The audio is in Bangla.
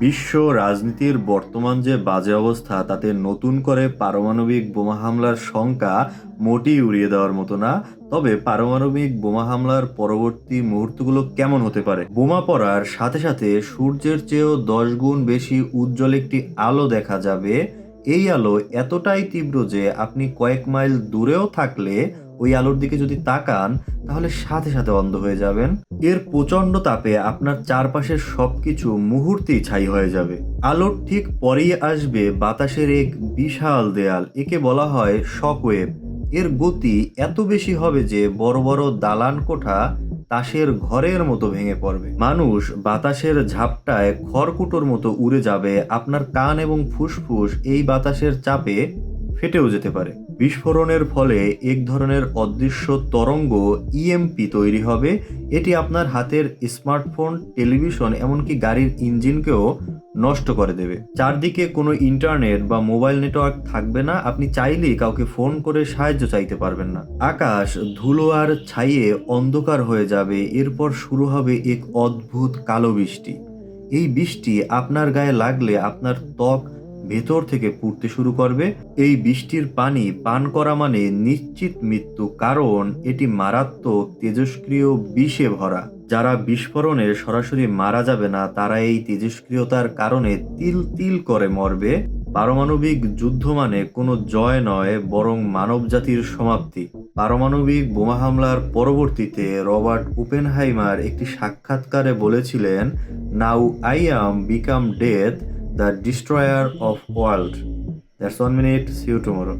বিশ্ব রাজনীতির বর্তমান যে বাজে অবস্থা, তাতে নতুন করে পারমাণবিক বোমা হামলার শঙ্কা মোটেই উড়িয়ে দেওয়ার মতো না। তবে পারমাণবিক বোমা হামলার পরবর্তী মুহূর্তগুলো কেমন হতে পারে? বোমা পড়ার সাথে সাথে সূর্যের চেয়েও দশ গুণ বেশি উজ্জ্বল একটি আলো দেখা যাবে। এই আলো এতটাই তীব্র যে আপনি কয়েক মাইল দূরেও থাকলে ওই আলোর দিকে যদি তাকান, তাহলে সাথে সাথে অন্ধ হয়ে যাবেন। এর প্রচণ্ড তাপে আপনার চারপাশের সবকিছু মুহূর্তেই ছাই হয়ে যাবে। আলোর ঠিক পরেই আসবে বাতাসের এক বিশাল দেয়াল, একে বলা হয় শকওয়েভ। এর গতি এত বেশি হবে যে বড় বড় দালান কোঠা তাসের ঘরের মতো ভেঙে পড়বে। মানুষ বাতাসের ঝাপটায় খড়কুটোর মতো উড়ে যাবে। আপনার কান এবং ফুসফুস এই বাতাসের চাপে ফেটেও যেতে পারে। বিস্ফোরণের ফলে এক ধরনের অদৃশ্য তরঙ্গ ইএমপি তৈরি হবে। এটি আপনার হাতের স্মার্টফোন, টেলিভিশন, এমনকি গাড়ির ইঞ্জিনকেও নষ্ট করে দেবে। চারদিকে কোনো ইন্টারনেট বা মোবাইল নেটওয়ার্ক থাকবে না। আপনি চাইলেই কাউকে ফোন করে সাহায্য চাইতে পারবেন না। আকাশ ধুলো আর ছাইয়ে অন্ধকার হয়ে যাবে। এরপর শুরু হবে এক অদ্ভুত কালো বৃষ্টি। এই বৃষ্টি আপনার গায়ে লাগলে আপনার ত্বক ভেতর থেকে পুড়তে শুরু করবে। এই বৃষ্টির পানি পান করা মানে নিশ্চিত মৃত্যু, কারণ এটি মারাত্মক তেজস্ক্রিয় বিষে ভরা। যারা বিস্ফোরণে সরাসরি মারা যাবে না, তারা এই তেজস্ক্রিয়তার কারণে তিল তিল করে মরবে। পারমাণবিক যুদ্ধ মানে কোনো জয় নয়, বরং মানবজাতির সমাপ্তি। পারমাণবিক বোমা হামলার পরবর্তীতে রবার্ট ওপেনহাইমার একটি সাক্ষাৎকারে বলেছিলেন now I am become death. the destroyer of world that's one minute see you tomorrow